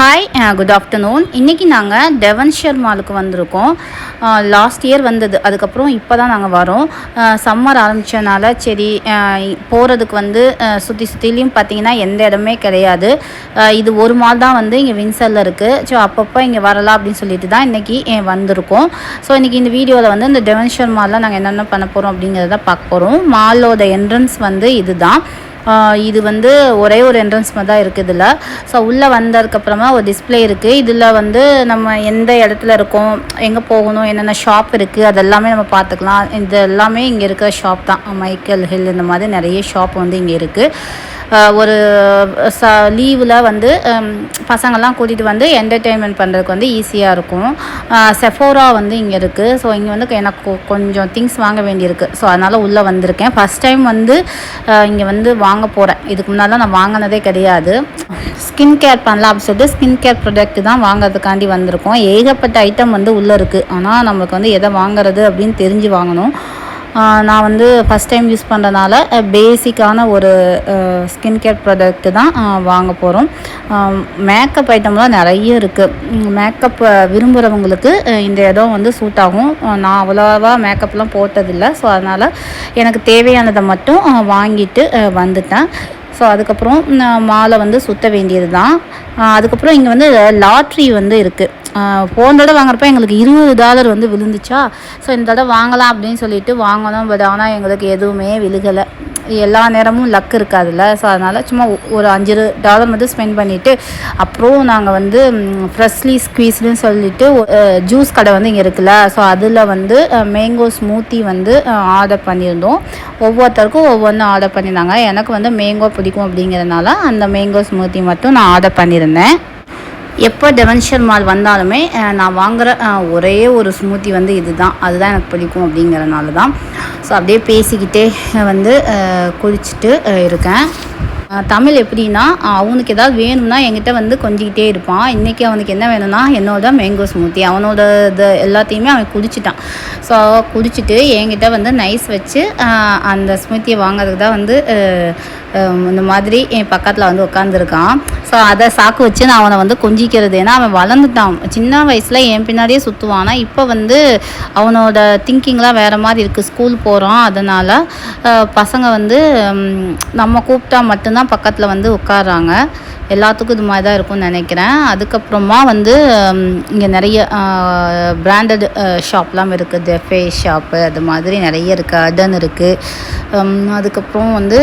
Hi good afternoon இன்றைக்கி நாங்கள் டெவன்ஷியர் மாலுக்கு வந்திருக்கோம். Uh, லாஸ்ட் இயர் வந்தது. அதுக்கப்புறம் இப்போ தான் நாங்கள் வரோம் uh, சம்மர் ஆரம்பித்தனால சரி uh, போகிறதுக்கு வந்து சுற்றி சுற்றிலையும் பார்த்தீங்கன்னா எந்த இடமே கிடையாது. இது ஒரு மால் தான் வந்து இங்கே வின்சரில் இருக்குது ஸோ அப்பப்போ இங்கே வரலாம் அப்படின்னு சொல்லிட்டு தான் இன்றைக்கி வந்திருக்கோம். ஸோ இன்றைக்கி இந்த வீடியோவில் வந்து இந்த டெவன்ஷியர் மாலில் நாங்கள் என்னென்ன பண்ண போகிறோம் அப்படிங்கிறத பார்க்க போகிறோம் மாலோட என்ட்ரன்ஸ் வந்து இதுதான். இது வந்து ஒரே ஒரு என்ட்ரன்ஸ் மாதிரி தான் இருக்குது இதில் ஸோ உள்ளே வந்ததுக்கப்புறமா ஒரு டிஸ்பிளே இருக்குது இதில் வந்து நம்ம எந்த இடத்துல இருக்கோம் எங்கே போகணும் என்னென்ன ஷாப் இருக்குது அதெல்லாமே நம்ம பார்த்துக்கலாம். இது எல்லாமே இங்கே இருக்கிற ஷாப் தான். மைக்கேல் ஹில் இந்த மாதிரி நிறைய ஷாப் வந்து இங்கே இருக்குது ஒரு ச லீவில் வந்து பசங்கள்லாம் கூட்டிகிட்டு வந்து என்டர்டெயின்மெண்ட் பண்ணுறதுக்கு வந்து ஈஸியாக இருக்கும். செஃபோரா வந்து இங்கே இருக்குது ஸோ இங்கே வந்து எனக்கு கொஞ்சம் திங்ஸ் வாங்க வேண்டியிருக்கு. ஸோ அதனால் உள்ளே வந்திருக்கேன். ஃபஸ்ட் டைம் வந்து இங்கே வந்து வாங்க போகிறேன் இதுக்கு முன்னால் நான் வாங்கினதே கிடையாது. ஸ்கின் கேர் பண்ணலாம் அப்படின்னு சொல்லிட்டு ஸ்கின் கேர் ப்ராடக்ட் தான் வாங்குறதுக்காண்டி வந்திருக்கோம். ஏகப்பட்ட ஐட்டம் வந்து உள்ளே இருக்குது ஆனால் நம்மளுக்கு வந்து எதை வாங்குறது அப்படின்னு தெரிஞ்சு வாங்கணும். நான் வந்து ஃபஸ்ட் டைம் யூஸ் பண்ணுறதுனால பேசிக்கான ஒரு ஸ்கின் கேர் ப்ராடக்ட்டு தான் வாங்க போகிறோம் மேக்கப் ஐட்டம்லாம் நிறைய இருக்குது மேக்கப் விரும்புகிறவங்களுக்கு இந்த இடம் வந்து சூட் ஆகும். நான் அவ்வளோவா மேக்கப்லாம் போட்டதில்லை. ஸோ அதனால் எனக்கு தேவையானதை மட்டும் வாங்கிட்டு வந்துட்டேன். ஸோ அதுக்கப்புறம் நான் மாலை வந்து சுற்ற வேண்டியது தான் அதுக்கப்புறம் இங்கே வந்து லாட்ரி வந்து இருக்குது போன தடவை வாங்குறப்ப எங்களுக்கு இருபது டாலர் வந்து விழுந்துச்சா? ஸோ இந்த தடவை வாங்கலாம் அப்படின்னு சொல்லிட்டு வாங்கினோம். பட் ஆனால் எங்களுக்கு எதுவுமே விழுகலை. எல்லா நேரமும் லக் இருக்காதுல்ல. ஸோ அதனால் சும்மா ஒரு அஞ்சு டாலர் மட்டும் ஸ்பெண்ட் பண்ணிவிட்டு அப்புறம் நாங்கள் வந்து ஃப்ரெஷ்லி ஸ்குவீஸ்னு சொல்லிட்டு ஜூஸ் கடை வந்து இங்கே இருக்குல்ல. ஸோ அதில் வந்து மேங்கோ ஸ்மூத்தி வந்து ஆர்டர் பண்ணியிருந்தோம். ஒவ்வொருத்தருக்கும் ஒவ்வொன்றும் ஆர்டர் பண்ணியிருந்தாங்க. எனக்கு வந்து மேங்கோ பிடிக்கும் அப்படிங்கிறதுனால அந்த மேங்கோ ஸ்மூத்தி மட்டும் நான் ஆர்டர் பண்ணியிருந்தேன். எப்போ டெவன்ஷியர் மால் வந்தாலுமே நான் வாங்குகிற ஒரே ஒரு ஸ்மூத்தி வந்து இதுதான். அதுதான் எனக்கு பிடிக்கும் அப்படிங்கிறனால தான் ஸோ அப்படியே பேசிக்கிட்டே வந்து குளிச்சுட்டு குடிச்சிட்டு இருக்கேன். தமிழ் எப்படின்னா அவனுக்கு ஏதாவது வேணும்னா என்கிட்ட வந்து கொஞ்சிக்கிட்டே இருப்பான். இன்றைக்கி அவனுக்கு என்ன வேணும்னா என்னோட மேங்கோ ஸ்மூத்தி அவனோட இது எல்லாத்தையுமே அவன் குடிச்சிட்டான். ஸோ குடிச்சிட்டு என்கிட்ட வந்து நைஸ் வச்சு அந்த ஸ்மூத்தியை வாங்குறதுக்கு தான் வந்து இந்த மாதிரி என் பக்கத்தில் வந்து உட்காந்துருக்கான் ஸோ அதை சாக்கு வச்சு நான் அவனை வந்து கொஞ்சிக்கிறது. ஏன்னா அவன் வளர்ந்துட்டான். சின்ன வயசில் என் பின்னாடியே சுற்றுவான் ஆனால் இப்போ வந்து அவனோட திங்கிங்லாம் வேறு மாதிரி இருக்குது ஸ்கூல் போகிறான் அதனால் பசங்க வந்து நம்ம கூப்பிட்டா மட்டும்தான் பக்கத்தில் வந்து உட்கார்றாங்க. எல்லாத்துக்கும் இது மாதிரி தான் இருக்கும்னு நினைக்கிறேன். அதுக்கப்புறமா வந்து இங்கே நிறைய பிராண்டட் ஷாப்லாம் இருக்குது ஃபேஸ் ஷாப்பு அது மாதிரி நிறைய இருக்குது அடன் இருக்குது அதுக்கப்புறம் வந்து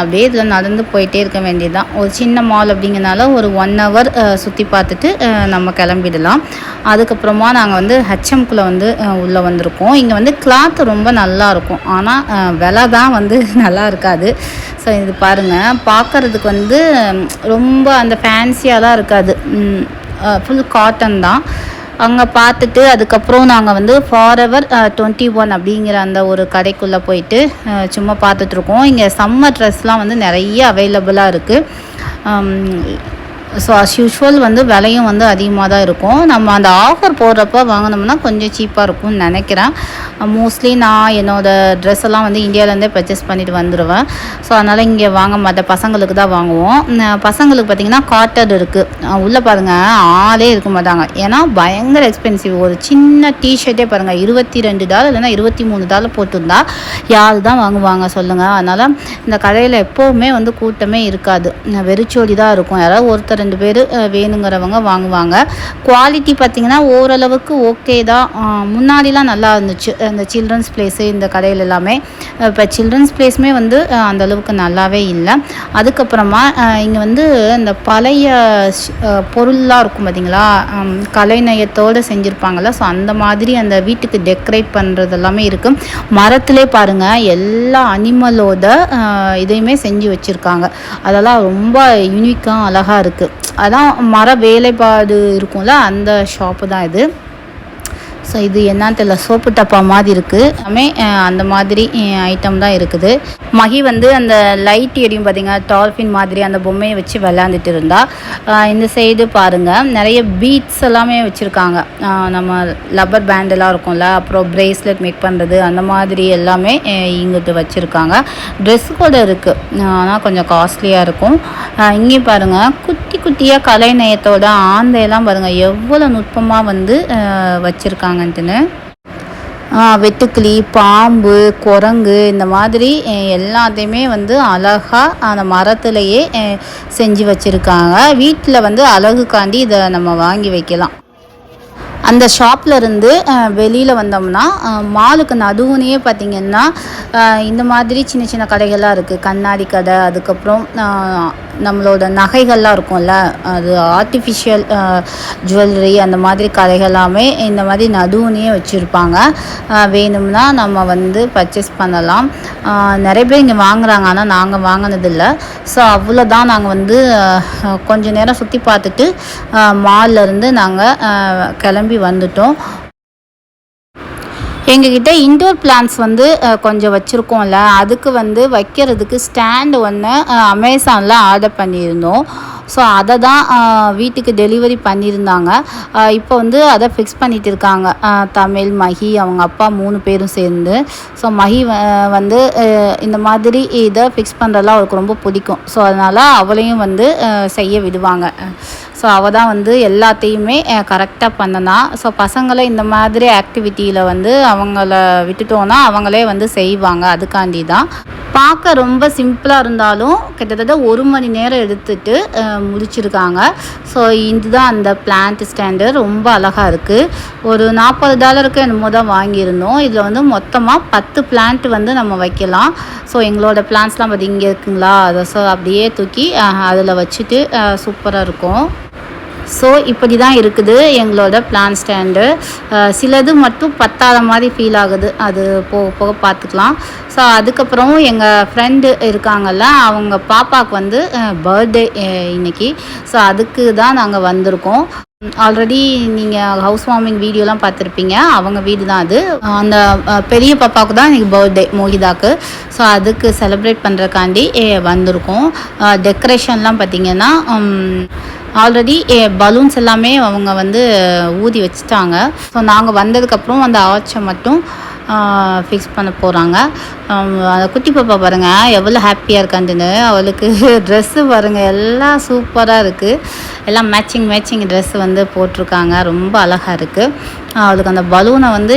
அப்படியே இதில் நடந்து போயிட்டே இருக்க வேண்டியதுதான். ஒரு சின்ன மால் அப்படிங்கிறனால ஒரு ஒன் ஹவர் சுற்றி பார்த்துட்டு நம்ம கிளம்பிடலாம். அதுக்கப்புறமா நாங்கள் வந்து ஹெச்எம்குள்ளே வந்து உள்ளே வந்திருக்கோம். இங்கே வந்து கிளாத் ரொம்ப நல்லா இருக்கும். ஆனால் விலை தான் வந்து நல்லா இருக்காது. ஸோ இது பாருங்கள் பார்க்கறதுக்கு வந்து ரொம்ப அந்த ஃபேன்சியாக தான் இருக்காது. ஃபுல் காட்டன் தான். அங்கே பார்த்துட்டு அதுக்கப்புறம் நாங்கள் வந்து ஃபாரெவர் டுவெண்ட்டி ஒன் அப்படிங்கிற அந்த ஒரு கடைக்குள்ளே போயிட்டு சும்மா பார்த்துட்ருக்கோம் இங்கே சம்மர் ட்ரெஸ்லாம் வந்து நிறைய அவைலபிளாக இருக்குது ஸோ அஸ் யூஷுவல் வந்து விலையும் வந்து அதிகமாக தான் இருக்கும். நம்ம அந்த ஆஃபர் போடுறப்ப வாங்கினோம்னா கொஞ்சம் சீப்பாக இருக்கும்னு நினைக்கிறேன். Uh, மோஸ்ட்லி நான் என்னோடய ட்ரெஸ் எல்லாம் வந்து இந்தியாவிலேருந்தே பர்ச்சேஸ் பண்ணிட்டு வந்துடுவேன் ஸோ அதனால் இங்கே வாங்க மாட்டேன் பசங்களுக்கு தான் வாங்குவோம். Uh, பசங்களுக்கு பார்த்திங்கன்னா காட்டன் இருக்குது uh, உள்ளே பாருங்கள் ஆளே இருக்க மாட்டாங்க. ஏன்னா பயங்கர எக்ஸ்பென்சிவ் ஒரு சின்ன டிஷர்ட்டே பாருங்கள் இருபத்தி ரெண்டு டாலர் இல்லைன்னா இருபத்தி மூணு டாலர் போட்டிருந்தா யார் தான் வாங்குவாங்க சொல்லுங்கள் அதனால் இந்த கடையில் எப்போவுமே வந்து கூட்டமே இருக்காது. வெறிச்சோடி தான் இருக்கும். யாராவது ஒருத்தர் ரெண்டு பேர் வேணுங்கிறவங்க வாங்குவாங்க. குவாலிட்டி பார்த்திங்கன்னா ஓரளவுக்கு ஓகே தான். முன்னாடிலாம் நல்லா இருந்துச்சு. இந்த சில்ட்ரன்ஸ் பிளேஸு இந்த கடையில் எல்லாமே. இப்போ சில்ட்ரன்ஸ் பிளேஸுமே வந்து அந்தளவுக்கு அந்த அளவுக்கு நல்லாவே இல்லை. அதுக்கப்புறமா இங்கே வந்து இந்த பழைய பொருள்லாம் இருக்கும் பார்த்தீங்களா கலைநயத்தோடு செஞ்சுருப்பாங்கள்ல ஸோ அந்த மாதிரி அந்த வீட்டுக்கு டெக்கரேட் பண்ணுறது எல்லாமே இருக்குது மரத்திலே பாருங்கள் எல்லா அனிமலோட இதையுமே செஞ்சு வச்சுருக்காங்க. அதெல்லாம் ரொம்ப யூனிக்காக அழகாக இருக்குது அதான் மர வேலைப்பாடு இருக்கும்ல அந்த ஷாப்பு தான் இது. ஸோ இது என்னன்னு தெரியல. சோப்பு டப்பா மாதிரி இருக்குது எல்லாமே அந்த மாதிரி ஐட்டம் தான் இருக்குது. மகி வந்து அந்த லைட் எரியும் பார்த்தீங்க டால்ஃபின் மாதிரி அந்த பொம்மையை வச்சு விளாண்டுட்டு இருந்தா. இந்த சைடு பாருங்கள் நிறைய பீட்ஸ் எல்லாமே வச்சுருக்காங்க. நம்ம லப்பர் பேண்டெல்லாம் இருக்கும்ல அப்புறம் ப்ரேஸ்லெட் மேக் பண்ணுறது அந்த மாதிரி எல்லாமே இங்கிட்டு வச்சுருக்காங்க. ட்ரெஸ் கூட இருக்குது ஆனால் கொஞ்சம் காஸ்ட்லியாக இருக்கும். இங்கேயும் பாருங்கள் குட்டி குட்டியாக கலை நயத்தோட ஆந்தையெல்லாம் பாருங்கள் எவ்வளோ நுட்பமாக வந்து வச்சுருக்காங்க. வச்சுருக்காங்கன்ட்டுன்னு வெட்டுக்கிளி பாம்பு குரங்கு இந்த மாதிரி எல்லாத்தையுமே வந்து அழகாக அந்த மரத்துலேயே செஞ்சு வச்சுருக்காங்க. வீட்டில் வந்து அழகுக்காண்டி இதை நம்ம வாங்கி வைக்கலாம். அந்த ஷாப்பில் இருந்து வெளியில் வந்தோம்னா மாலுக்கு நடுவுனையே பார்த்திங்கன்னா இந்த மாதிரி சின்ன சின்ன கடைகள்லாம் இருக்குது கண்ணாடி கடை அதுக்கப்புறம் நம்மளோட நகைகள்லாம் இருக்கும்ல அது ஆர்டிஃபிஷியல் ஜுவல்லரி அந்த மாதிரி கடைகள் எல்லாமே இந்த மாதிரி நடுவுனையே வச்சுருப்பாங்க. வேணும்னா நம்ம வந்து பர்ச்சேஸ் பண்ணலாம். நிறைய பேர் இங்கே வாங்குறாங்க ஆனால் நாங்கள் வாங்கினதில்லை. ஸோ அவ்வளோதான் நாங்கள் வந்து கொஞ்சம் கொஞ்ச நேரம் சுற்றி பார்த்துட்டு மால்ல இருந்து நாங்கள் கிளம்பி வந்துட்டோம். எங்ககிட்ட இன்டோர் பிளான்ஸ் வந்து கொஞ்சம் வச்சுருக்கோம்ல. அதுக்கு வந்து வைக்கிறதுக்கு ஸ்டாண்டு ஒன்று அமேசானில் ஆர்டர் பண்ணியிருந்தோம். ஸோ அதை தான் வீட்டுக்கு டெலிவரி பண்ணியிருந்தாங்க. இப்போ வந்து அதை ஃபிக்ஸ் பண்ணிட்டு இருக்காங்க. தமிழ் மஹி அவங்க அப்பா மூணு பேரும் சேர்ந்து. ஸோ மஹி வந்து இந்த மாதிரி இதை ஃபிக்ஸ் பண்ணுறதுலாம் அவளுக்கு ரொம்ப பிடிக்கும். ஸோ அதனால் அவளையும் வந்து செய்ய விடுவாங்க. ஸோ அவள் தான் வந்து எல்லாத்தையுமே கரெக்டாக பண்ணனா. ஸோ பசங்களை இந்த மாதிரி ஆக்டிவிட்டியில் வந்து அவங்கள விட்டுட்டோன்னா அவங்களே வந்து செய்வாங்க. அதுக்காண்டி தான். பார்க்க ரொம்ப சிம்பிளாக இருந்தாலும் கிட்டத்தட்ட ஒரு மணி நேரம் எடுத்துட்டு முடிச்சிருக்காங்க. ஸோ இதுதான் அந்த பிளான்ட் ஸ்டாண்டு ரொம்ப அழகாக இருக்குது ஒரு நாற்பது டாலருக்கு என்னமோ தான் வாங்கியிருந்தோம். இதில் வந்து மொத்தமாக பத்து பிளான்ட் வந்து நம்ம வைக்கலாம். ஸோ எங்களோட பிளான்ஸ்லாம் பார்த்து இங்கே இருக்குங்களா? அதை ஸோ அப்படியே தூக்கி அதில் வச்சுட்டு சூப்பராக இருக்கும். ஸோ இப்படி தான் இருக்குது எங்களோட பிளான் ஸ்டாண்டு சிலது மட்டும் பத்தாத மாதிரி ஃபீல் ஆகுது. அது போக போக பார்த்துக்கலாம். ஸோ அதுக்கப்புறம் எங்கள் ஃப்ரெண்டு இருக்காங்கல்ல அவங்க பாப்பாவுக்கு வந்து பர்த்டே இன்னைக்கு. ஸோ அதுக்கு தான் நாங்கள் வந்திருக்கோம். ஆல்ரெடி நீங்கள் ஹவுஸ் வார்மிங் வீடியோலாம் பார்த்துருப்பீங்க. அவங்க வீடு தான் அது. அந்த பெரிய பாப்பாவுக்கு தான் இன்றைக்கி பர்த்டே மோகிதாக்கு. ஸோ அதுக்கு செலிப்ரேட் பண்ணுறக்காண்டி வந்திருக்கோம். டெக்கரேஷன்லாம் பார்த்திங்கன்னா ஆல்ரெடி பலூன்ஸ் எல்லாமே அவங்க வந்து ஊதி வச்சுட்டாங்க. ஸோ நாங்கள் வந்ததுக்கப்புறம் அந்த ஆர்ச்சை மட்டும் ஃபிக்ஸ் பண்ண போகிறாங்க அந்த குட்டி பாப்பா பாருங்கள் எவ்வளோ ஹாப்பியாக இருக்காண்டுன்னு அவளுக்கு ட்ரெஸ்ஸு பாருங்கள் எல்லாம் சூப்பராக இருக்குது எல்லாம் மேட்சிங் மேட்சிங் ட்ரெஸ் வந்து போட்டிருக்காங்க. ரொம்ப அழகாக இருக்குது அவளுக்கு அந்த பலூனை வந்து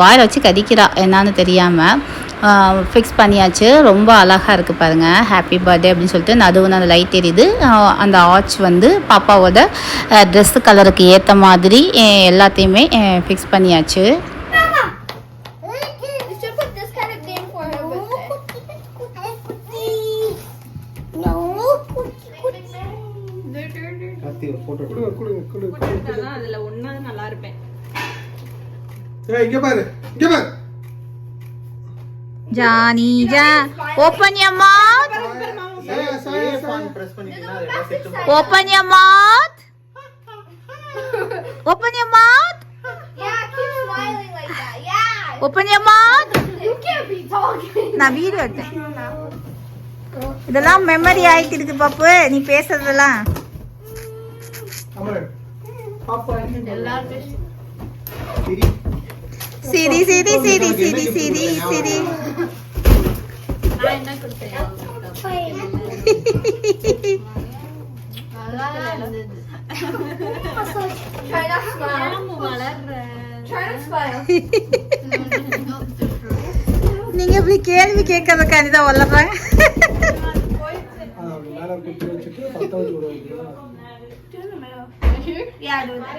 வாயில் வச்சு கடிக்கிறா. என்னன்னு தெரியாமல் ஃபிக்ஸ் பண்ணியாச்சு. ரொம்ப அழகாக இருக்குது பாருங்கள் ஹாப்பி பர்த்டே அப்படின்னு சொல்லிட்டு நடுவுன அந்த லைட் எரியுது. அந்த ஆர்ச் வந்து பாப்பாவோட ட்ரெஸ்ஸு கலருக்கு ஏற்ற மாதிரி எல்லாத்தையுமே ஃபிக்ஸ் பண்ணியாச்சு கொடுங்க கொடுங்க கொடுங்க அதுல ஒன்னாவது நல்லா இருப்பேன் இங்க பாரு. இங்க பாரு ஜானி ஜா ஓப்பன் யர் மவுத் சாயா சாயா சாயா எல்லாம் set open your mouth open your mouth. Open your mouth You can't be talking. நான் வீடியோ எடுத்தேன். இதெல்லாம் மெமரி ஆயிட்டு இருக்கு பாப்பு. நீ பேசுறதெல்லாம். சரி சிரி சிரி சிரி சிரி சிரி. Try not to smile. Try not to smile. நீங்க இப்படி கேள்வி கேட்கறதுக்காண்டி தான் வளர்றாங்க அப்படி மேல குத்தி வச்சுட்டு பத்த வச்சு விடுவாங்க Yeah, do that.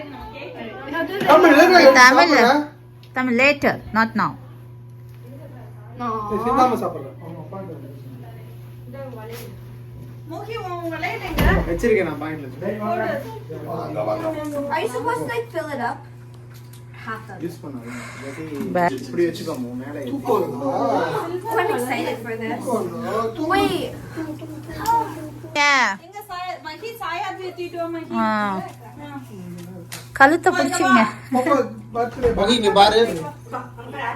No, do that. Tamil இல்ல Tamil. Tamil Tamil later not now No. சிந்தாம சாப்பிடுறேன் ஆமா பாருங்க வச்சிருக்கேன் நான் பாயிண்ட்ல fill it up? யூஸ். இப்படி வச்சுக்கோங்க மேல I'm excited for this. Wait. கழுத்தை பிடிச்சிங்க. பாப்பா பர்த்டே. மகி இங்க பாரு.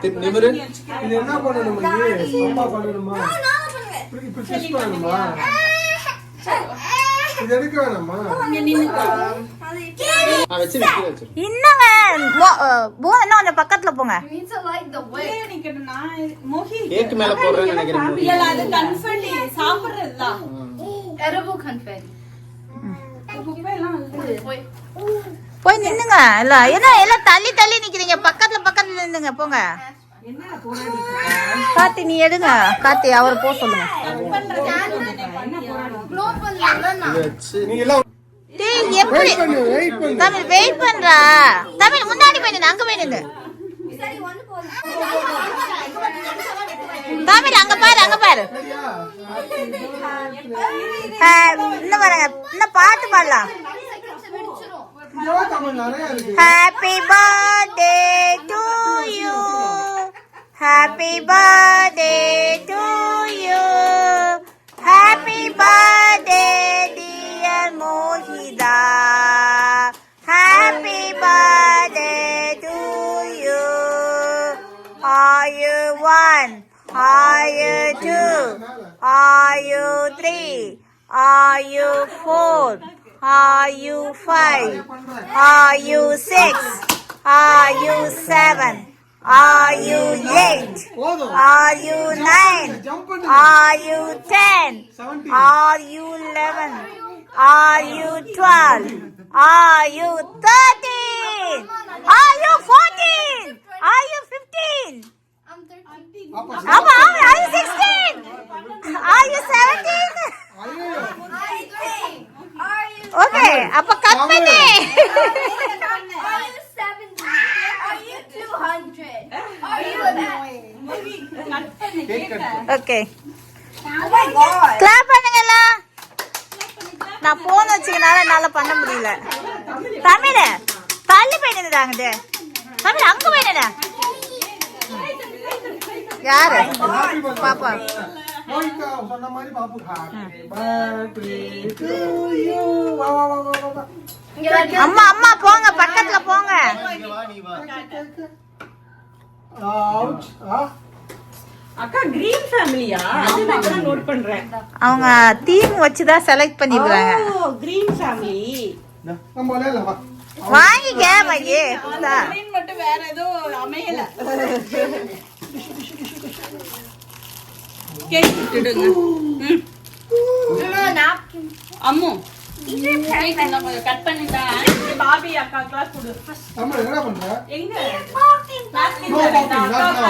திரு- நிமிரு. இது என்ன பண்ணணும் மகி? அம்மா பண்ணணுமா? இப்படி கிஸ் பண்ணணுமா இது எடுக்க வேணாமா பக்கத்துல போங்க. கேக் மேல போடுறேன்னு நினைக்கிறேன். இல்ல அது. போய் நின்னுங்க இல்ல என்ன எல்லாம் தள்ளி தள்ளி நிக்கிறீங்க. பக்கத்துல பக்கத்துல நின்னுங்க போங்க. கார்த்தி நீ எடுங்க. கார்த்தி அவர் போக சொல்லுங்க. எப்படி? தமிழ் வெயிட் பண்றா. தமிழ் முன்னாடி போய் நின்னு அங்க போய் நின்னு You said you wanted to go. Tamil அங்க பாரு அங்க பாரு. இன்னும் பாருங்க. இன்னும் பாட்டு பாடலாம். Happy birthday to you Happy birthday to you. Happy birthday, dear Mohida. Happy birthday to you. Are you one? Are you two? Are you three? Are you four? Are you five? Are you six? Are you seven? Are you eight? போதும் Are you nine? Jump பண்ணு Are you ten? Seventeen Are you eleven? Are you twelve? Are you thirteen? Are you fourteen? Are you fifteen? I'm 13. பாப்பா Abba, are you sixteen? Are you seventeen? ஐயோ Are you three? Are you? Okay, அப்ப cut பண்ணு. Are you 70? Are you 200? Are you that? Cake cut Okay. Oh my god. Clap பண்ணுங்க எல்லாம். நான் phone வச்சுக்கனால என்னால பண்ண முடியல தமிழ் தள்ளி போயிட்டு அங்கிட்டு தமிழ் அங்க போயிட்டு யாரு பாப்பா சொன்ன மாதிரி பாப்பு அம்மா அம்மா போங்க பக்கத்துல போங்க. இங்க வா நீ வா அவுச் ஆ அக்கா கிரீன் ஃபேமிலியா அது நான் நோட் பண்றேன். அவங்க தீம் வச்சுதான் செலக்ட் பண்ணிருக்காங்க ஓ கிரீன் ஃபேமிலி நம்ம விளையாடலாம் வா. வாங்கிக்க இந்தா. கிரீன் மட்டும் வேற ஏதோ அமையல. கேக் விட்டுடுங்க. அம்மு. கட் பண்ணிட்டா? பாபி அக்காக்கெல்லாம் கொடு. நம்ம என்ன பண்ற? எங்க.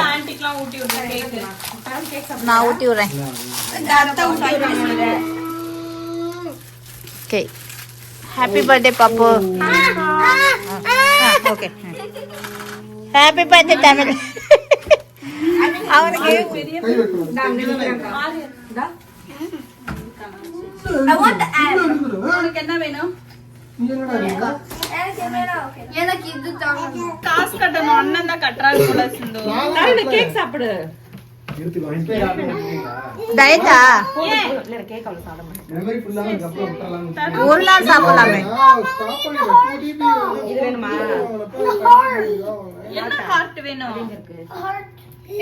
ஆன்டிக்கெல்லாம் ஊட்டி விடுறேன் கேக் நான் ஊட்டி விடுறேன். ஓகே ஹாப்பி பர்த்டே பாப்பு ஓகே ஹாப்பி பர்த்டே தமிழ் அவனுக்கு I want the ad. உனக்கு என்ன வேணும்? நீ என்னடா நீங்க எனக்கு இது காசு கட்டணும். அண்ணன் தான் கட்டுறாரு போல சிந்து. நான் கேக் சாப்பிடு. டயட்டா? ஒரு நாள் சாப்பிடலாமே. ஸ்டாப் பண்ணி 2 டிபி இது வேணுமா? என்ன ஹார்ட் வேணும்?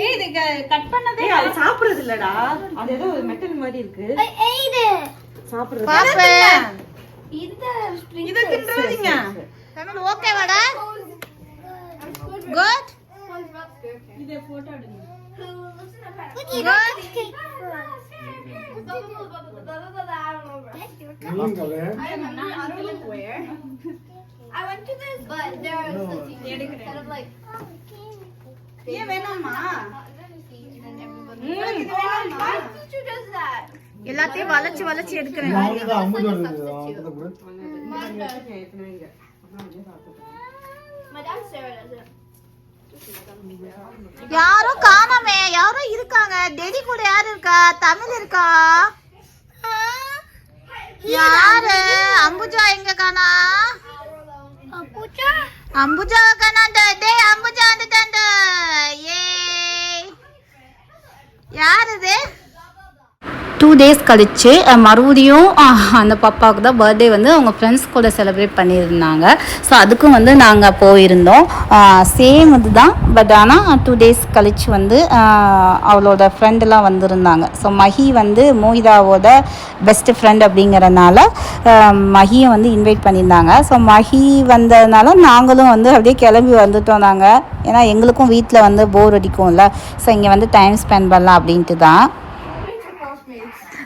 ஏய் இது கட் பண்ணதே அது சாப்பிடுறது இல்லடா அது ஏதோ மெட்டல் மாதிரி இருக்கு. It. பாப்பேன் இந்த. இத தின்றாதீங்க தமிழ் ஓகே வாடா குட் இத போட்டோ எடுங்க I went to this, but there are things instead of like ஏன் வேணாமா Why did you that? எல்லாத்தையும் வளைச்சு வளைச்சு எடுக்கிறேன். யாரும் காணோமே யாரும் இருக்காங்க. டெடி கூட யாரு இருக்கா? தமிழ் இருக்கா? யாரு? அம்புஜா எங்க காணா? அம்புஜா காணாண்ட டேய் அம்புஜா வந்துட்டாண்ட ஏ யார் இது? டூ டேஸ் கழித்து மறுபடியும் அந்த பாப்பாவுக்கு தான் பர்த்டே வந்து அவங்க ஃப்ரெண்ட்ஸ் கூட செலிப்ரேட் பண்ணியிருந்தாங்க. ஸோ அதுக்கும் வந்து நாங்கள் போயிருந்தோம். சேம் இதுதான். பட் ஆனால் டூ டேஸ் கழித்து வந்து அவளோட ஃப்ரெண்டெலாம் வந்திருந்தாங்க. ஸோ மஹி வந்து மோஹிதாவோட பெஸ்ட் ஃப்ரெண்ட் அப்படிங்கிறனால மஹியை வந்து இன்வைட் பண்ணியிருந்தாங்க. ஸோ மஹி வந்ததுனால நாங்களும் வந்து அப்படியே கிளம்பி வந்துட்டோம் நாங்கள் ஏன்னா எங்களுக்கும் வீட்டில் வந்து போர் அடிக்கும்ல. ஸோ இங்கே வந்து டைம் ஸ்பெண்ட் பண்ணலாம் அப்படின்ட்டு தான் தேர்ட்டி ஒன்னா என்னது அது எனக்கு சிந்து அப்பா பேசுங்க ஓகேவா கரெக்டா ஒண்ணுமா இருக்கு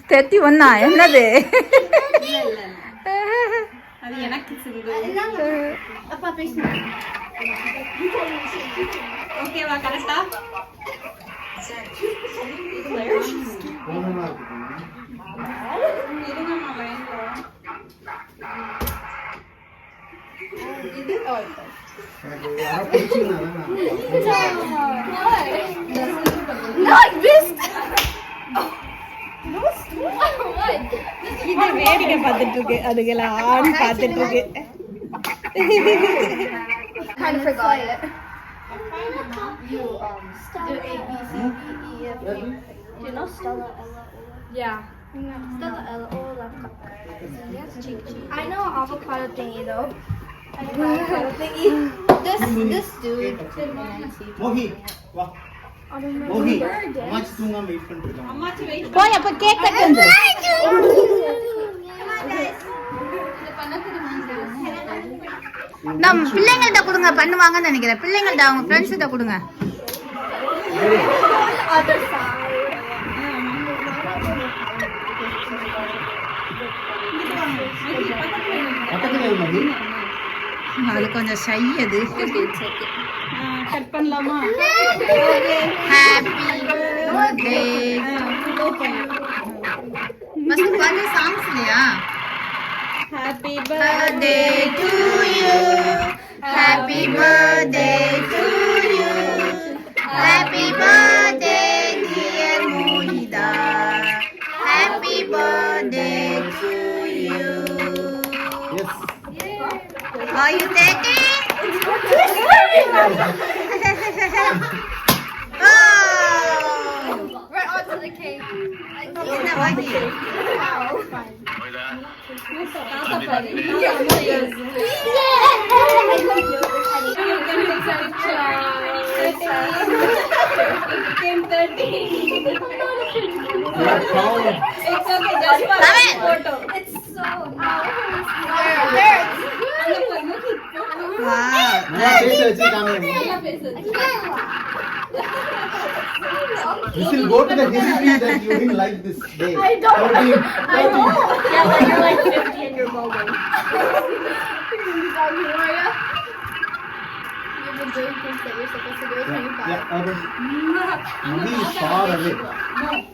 எனக்கு யாரோ பிடிச்சிருந்தா No, I missed. What? இது வேடிக்கை பார்த்துட்டு இருக்கு அதுக்கெல்லாம் ஆண் பார்த்துட்டு இருக்கு Kind of forgot it. You um do A B C D E F G. Do you know Stella Ella Ola? Yeah. Stella Ella Ola. I know avocado thingy though. I know avocado thingy. This this dude. மோகி வா மோகி அம்மாச்சி தூங்காம wait பண்ணிட்டு இருக்காங்க அம்மாச்சி wait போய் அப்போ cake cut வந்து Come on guys. நம்ம பிள்ளைங்கள்ட்ட கொடுங்க பண்ணுவாங்கன்னு நினைக்கிறேன். பிள்ளைங்கள்ட்ட அவங்க ஃப்ரெண்ட்ஸ்கிட்ட கொடுங்க. அது கொஞ்சம் ஷை அது. கட் பண்ணலாமா happy birthday first birthday songs இல்லையா happy birthday to you happy birthday to you happy birthday dear Monitha happy birthday to you yes Are you taking? Oh! Right onto the cake. Isn't that lucky? Wow. It's okay, just for the photo. It's so now. There, there. Wow. நல்லா பேச வச்சு காமிங்க This will go to the history that you didn't like this day. I don't. 13, I know. 13. Yeah, but you're like 50 and you're mobile. Gloria. You've been doing things that you're supposed to do at 25. Yeah, urban. Mummy is far away.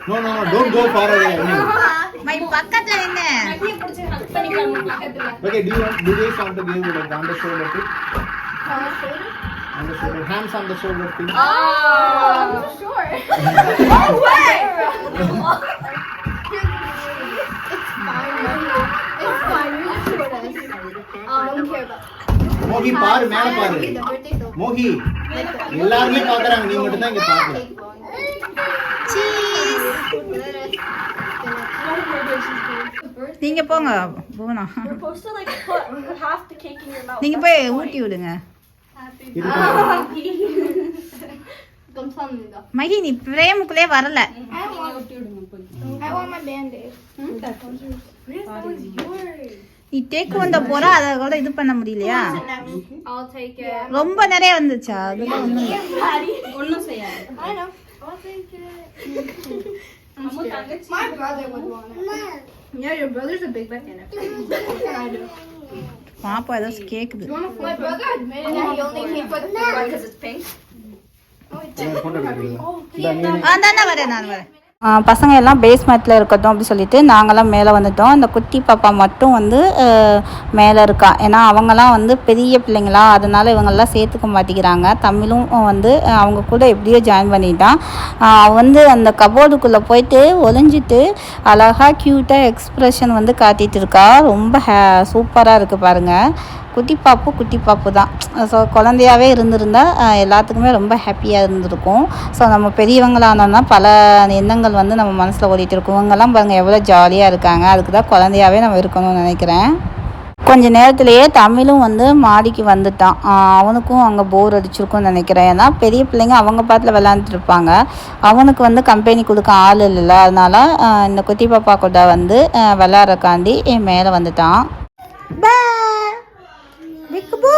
No, no, no, don't go far away. I mean. My பக்கத்துல என்ன Okay, do you want, do you guys want to give like on the shoulder too? On the shoulder, hands on the shoulder too. Oh, sure. no way. it's fine. It's fine. You just showed us. Oh, I don't care about. மோகி பாரு மேல பாரு. மோகி எல்லாருமே பாக்குறாங்க நீ மட்டும் தான் இங்க பாக்கல நீங்க போங்க போனா. நீங்க போய் ஊட்டி விடுங்க. மகி நீ பிரேமுக்குள்ளே வரல. I want my band-aid. Hmm? That one's yours. நீ டேக்கு வந்த போற அதை கூட இது பண்ண முடியலையா. ரொம்ப நிறைய வந்துச்சா அதெல்லாம் ஒண்ணும். ஒன்றும் செய்யாது I know. I'll take it. My brother would want it. Yeah, your brother's a big banana. I do. பாப்பா ஏதோ கேக்குது அதானே வரேன் நான் வரேன் பசங்க எல்லாம் பேஸ்மெண்ட்டில் இருக்கட்டும் அப்படி சொல்லிட்டு நாங்களாம் மேலே வந்துட்டோம். அந்த குட்டி பாப்பா மட்டும் வந்து மேலே இருக்கா. ஏன்னா அவங்கெல்லாம் வந்து பெரிய பிள்ளைங்களா. அதனால் இவங்கெல்லாம் சேர்த்துக்க மாட்டேங்கிறாங்க. தமிழும் வந்து அவங்க கூட எப்படியோ ஜாயின் பண்ணிட்டான். அவன் வந்து அந்த கபோர்டுக்குள்ளே போயிட்டு ஒளிஞ்சிட்டு அழகாக க்யூட்டாக எக்ஸ்ப்ரெஷன் வந்து காட்டிகிட்டு இருக்கா. ரொம்ப ஹே சூப்பராக இருக்குது பாருங்கள் குட்டி பாப்பு குட்டி பாப்பு தான். ஸோ குழந்தையாவே இருந்திருந்தா எல்லாத்துக்குமே ரொம்ப ஹாப்பியாக இருந்திருக்கும். ஸோ நம்ம பெரியவங்களானோம்னா பல எண்ணங்கள் வந்து நம்ம மனசில் ஓடிட்டு இருக்கும். இவங்கெல்லாம் பாருங்கள் எவ்வளோ ஜாலியாக இருக்காங்க. அதுக்கு தான் குழந்தையாவே நம்ம இருக்கணும்னு நினைக்கிறேன். கொஞ்ச நேரத்திலேயே தமிழும் வந்து மாடிக்கு வந்துட்டான். அவனுக்கும் அங்கே போர் அடிச்சிருக்கும்னு நினைக்கிறேன். ஏன்னா பெரிய பிள்ளைங்க அவங்க பாட்டில் விளாண்டுட்டு இருப்பாங்க. அவனுக்கு வந்து கம்பெனி கொடுக்க ஆள் இல்லைல்ல. அதனால இந்த குட்டி பாப்பா கூட வந்து விளாட்றக்காண்டி என் மேலே வந்துட்டான். பிக்கு பூ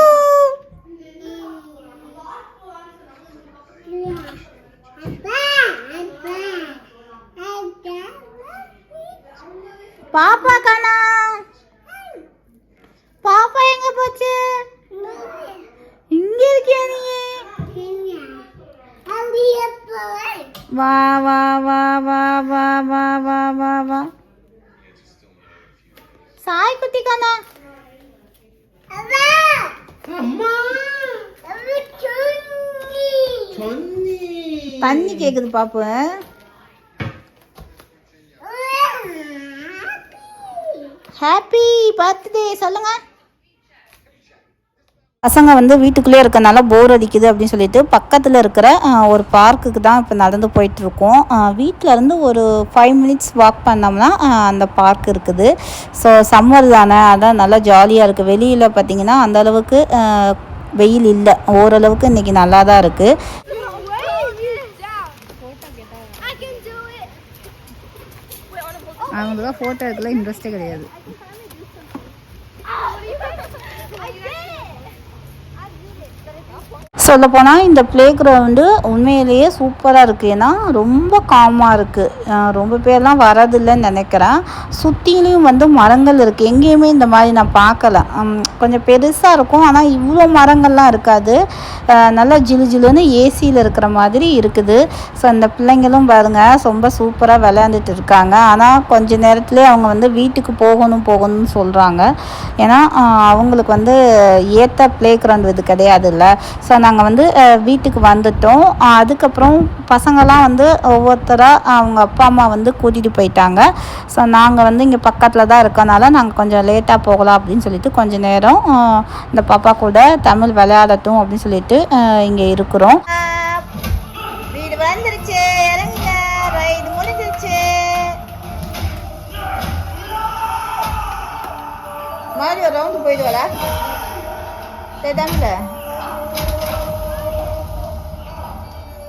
பாப்பா காணா பாப்பா எங்க போச்சு இங்க இருக்கியா நீ வா வா வா வா வா வா வா வா வா சாய் குட்டி காணா தண்ணி கேக்குது பாப்பு ஹாப்பி பர்த்டே சொல்லுங்க பசங்க வந்து வீட்டுக்குள்ளே இருக்கனால போர் அடிக்குது அப்படின்னு சொல்லிட்டு பக்கத்தில் இருக்கிற ஒரு பார்க்குக்கு தான் இப்போ நடந்து போயிட்டுருக்கோம். வீட்டில் இருந்து ஒரு ஃபைவ் மினிட்ஸ் வாக் பண்ணோம்னா அந்த பார்க் இருக்குது. ஸோ சம்மர் தானே அதான் நல்லா ஜாலியாக இருக்குது வெளியில் பார்த்தீங்கன்னா அந்தளவுக்கு வெயில் இல்லை. ஓரளவுக்கு இன்றைக்கி நல்லா தான் இருக்குது அவங்களுக்கு ஃபோட்டோ எடுக்கல இன்ட்ரெஸ்டே கிடையாது I did it. I did it. சொல்லப்போனால் இந்த ப்ளே கிரவுண்டு உண்மையிலேயே சூப்பராக இருக்குது ஏன்னா ரொம்ப காமாக இருக்குது ரொம்ப பேர்லாம் வரதில்லைன்னு நினைக்கிறேன். சுற்றிலையும் வந்து மரங்கள் இருக்குது எங்கேயுமே இந்த மாதிரி நான் பார்க்கல. கொஞ்சம் பெருசாக இருக்கும். ஆனால் இவ்வளோ மரங்கள்லாம் இருக்காது. நல்லா ஜிலு ஜிலுன்னு ஏசியில் இருக்கிற மாதிரி இருக்குது. ஸோ அந்த பிள்ளைங்களும் பாருங்கள் ரொம்ப சூப்பராக விளையாண்டுட்டு இருக்காங்க. ஆனால் கொஞ்ச நேரத்துலேயே அவங்க வந்து வீட்டுக்கு போகணும் போகணும்னு சொல்கிறாங்க ஏன்னா அவங்களுக்கு வந்து ஏற்ற ப்ளே கிரவுண்ட் இது கிடையாதுல்ல. ஸோ நாங்கள் வந்து வீட்டுக்கு வந்துட்டோம். அதுக்கப்புறம் பசங்கள்லாம் வந்து ஒவ்வொருத்தராக அவங்க அப்பா அம்மா வந்து கூட்டிகிட்டு போயிட்டாங்க. ஸோ நாங்கள் வந்து இங்கே பக்கத்தில் தான் இருக்கனால நாங்கள் கொஞ்சம் லேட்டாக போகலாம் அப்படின்னு சொல்லிட்டு கொஞ்சம் நேரம் இந்த பாப்பா கூட தமிழ் விளையாடட்டும் அப்படின்னு சொல்லிட்டு இங்கே இருக்கிறோம். வீடு வந்துருச்சு. இறங்குங்க. ரைடு முடிஞ்சிருச்சு. மாதிரி ஒரு ரவுண்டு தமிழ.